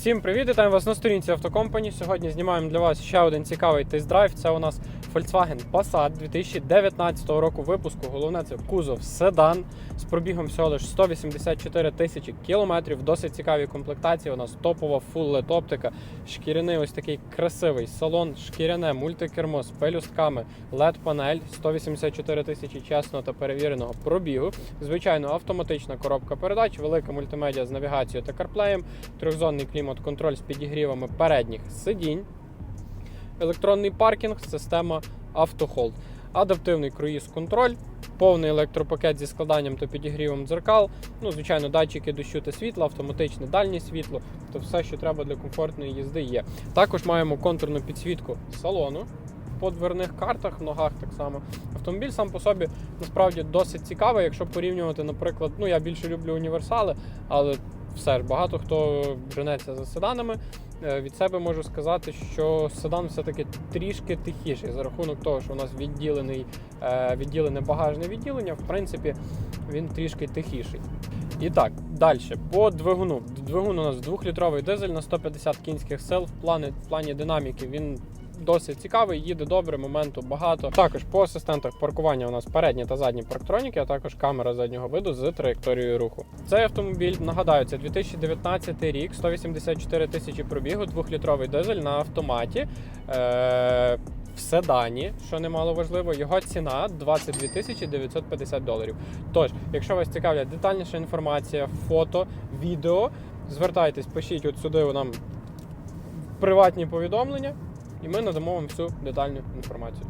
Всім привіт! Вітаємо вас на сторінці автокомпані. Сьогодні знімаємо для вас ще один цікавий тест-драйв. Це у нас Volkswagen Passat 2019 року випуску. Головне це кузов седан з пробігом всього лиш 184 тисячі кілометрів. Досить цікаві комплектації. У нас топова LED оптика, шкіряний ось такий красивий салон, шкіряне мультикермо з пелюстками, LED панель 184 тисячі чесного та перевіреного пробігу. Звичайно, автоматична коробка передач, велика мультимедіа з навігацією та карплеєм, трьохзонний клімат-контроль з підігрівами передніх сидінь, електронний паркінг, система автохолд, адаптивний круїз-контроль, повний електропакет зі складанням та підігрівом дзеркал. Ну, звичайно, датчики дощу та світла, автоматичне дальнє світло, то все, що треба для комфортної їзди, є. Також маємо контурну підсвітку салону. По дверних картах, ногах так само. Автомобіль сам по собі насправді досить цікавий, якщо порівнювати, наприклад, ну я більше люблю універсали, але все ж багато хто женеться за седанами. Е, Від себе можу сказати, що седан все-таки трішки тихіший за рахунок того, що у нас відділений, е, відділене багажне відділення, в принципі, він трішки тихіший. І так, далі по двигуну. Двигун у нас 2-літровий дизель на 150 кінських сил. В плані, в плані динаміки він досить цікавий, їде добре, моменту багато. Також по асистентах паркування у нас передні та задні парктроніки, а також камера заднього виду з траєкторією руху. Цей автомобіль, нагадаю, це 2019 рік, 184 тисячі пробігу, 2-літровий дизель на автоматі. Е- в седані, що немало важливо, його ціна 22 тисячі 950 доларів. Тож, якщо вас цікавлять детальніша інформація, фото, відео, звертайтесь, пишіть от сюди нам приватні повідомлення, і ми надамо вам всю детальну інформацію.